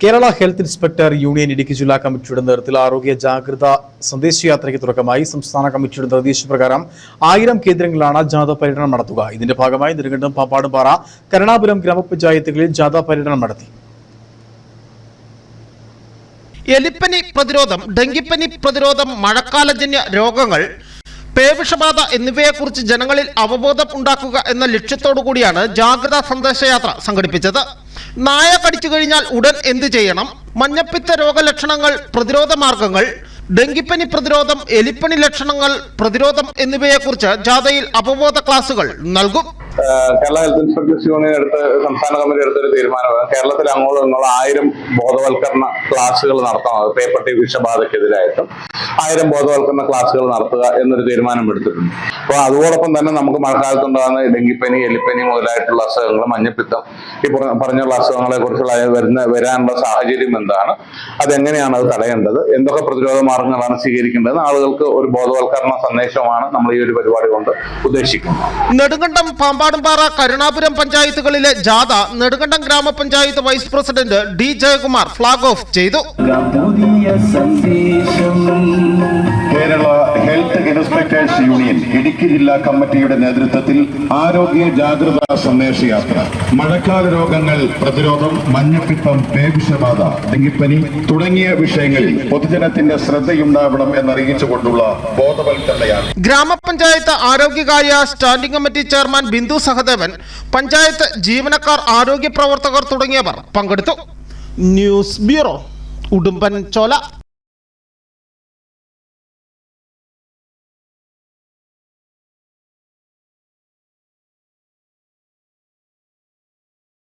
Kerala health inspector union Idukki ജില്ലാ കമ്മിറ്റിയുടെ നേതൃത്വത്തിൽ ആരോഗ്യ ജാഗ്രത സന്ദേശയാത്രയ്ക്ക് തുടക്കമായി സംസ്ഥാന കമ്മിറ്റിയുടെ നിർദ്ദേശപ്രകാരം ആയിരം കേന്ദ്രങ്ങളിലാണ് ജാഥ പര്യടനം നടത്തുക. ഇതിന്റെ ഭാഗമായി നെടുങ്കണ്ടം പാപ്പാടുംപാറ കരുണാപുരം ഗ്രാമപഞ്ചായത്തുകളിൽ ജാഥ പര്യടനം നടത്തി. എലിപ്പനി പ്രതിരോധം ഡെങ്കിപ്പനി പ്രതിരോധം മഴക്കാലജന്യ രോഗങ്ങൾ പേവിഷബാധ എന്നിവയെക്കുറിച്ച് ജനങ്ങളിൽ അവബോധം ഉണ്ടാക്കുക എന്ന ലക്ഷ്യത്തോടു കൂടിയാണ് ജാഗ്രതാ സന്ദേശയാത്ര സംഘടിപ്പിച്ചത്. നായ കടിച്ചു കഴിഞ്ഞാൽ ഉടൻ എന്ത് ചെയ്യണം? മഞ്ഞപ്പിത്ത രോഗലക്ഷണങ്ങൾ പ്രതിരോധ മാർഗങ്ങൾ ഡെങ്കിപ്പനി പ്രതിരോധം എലിപ്പനി ലക്ഷണങ്ങൾ പ്രതിരോധം എന്നിവയെക്കുറിച്ച് ജാഥയിൽ അവബോധ ക്ലാസുകൾ നൽകും. കേരള ഹെൽത്ത് ഇൻസ്പെക്ടേഴ്സ് യൂണിയൻ എടുത്ത് സംസ്ഥാന കമ്മിറ്റി എടുത്തൊരു തീരുമാനമാണ്. കേരളത്തിൽ അങ്ങോട്ടും ഇങ്ങോട്ടും ആയിരം ബോധവൽക്കരണ ക്ലാസ്സുകൾ നടത്തണം. പേപ്പർ ടി വിഷബാധക്കെതിരായിട്ടും ആയിരം ബോധവൽക്കരണ ക്ലാസ്സുകൾ നടത്തുക എന്നൊരു തീരുമാനം എടുത്തിട്ടുണ്ട്. അപ്പോൾ അതോടൊപ്പം തന്നെ നമുക്ക് മഴക്കാലത്ത് ഉണ്ടാകുന്ന ഡെങ്കിപ്പനി എലിപ്പനി മുതലായിട്ടുള്ള അസുഖങ്ങൾ മഞ്ഞപ്പിത്തം ഈ പുറ- പറഞ്ഞുള്ള അസുഖങ്ങളെ കുറിച്ചുള്ള വരുന്ന വരാനുള്ള സാഹചര്യം എന്താണ്? അതെങ്ങനെയാണ് അത് തടയേണ്ടത്? എന്തൊക്കെ പ്രതിരോധ മാർഗങ്ങളാണ് സ്വീകരിക്കേണ്ടത്? ആളുകൾക്ക് ഒരു ബോധവൽക്കരണ സന്ദേശമാണ് നമ്മൾ ഈ ഒരു പരിപാടി കൊണ്ട് ഉദ്ദേശിക്കുന്നത്. നെടുങ്കണ്ടം പാമ്പാടുംപാറ കരുണാപുരം പഞ്ചായത്തുകളിലെ ജാഥ നെടുങ്കണ്ടം ഗ്രാമപഞ്ചായത്ത് vice president D Jayakumar flag off ചെയ്തു. ഇൻസ്പെക്ടേഴ്സ് യൂണിയൻ ഇടുക്കി ജില്ലാ കമ്മിറ്റിയുടെ നേതൃത്വത്തിൽ ആരോഗ്യ ജാഗ്രതാ സന്ദേശയാത്ര. മഴക്കാല രോഗങ്ങൾ പ്രതിരോധം മഞ്ഞപ്പിത്തം പേവിഷബാധ ഡെങ്കിപ്പനി തുടങ്ങിയ വിഷയങ്ങളിൽ പൊതുജനത്തിന്റെ ശ്രദ്ധയുണ്ടാവണം എന്നറിയിച്ചുകൊണ്ടുള്ള ബോധവൽക്കരണയാണ് ഗ്രാമപഞ്ചായത്ത് ആരോഗ്യകാര്യ standing committee chairman Bindu Sahadevan panchayat ജീവനക്കാർ ആരോഗ്യ പ്രവർത്തകർ തുടങ്ങിയവർ പങ്കെടുത്തു. ന്യൂസ് ബ്യൂറോ ഉടുമ്പൻ ചോല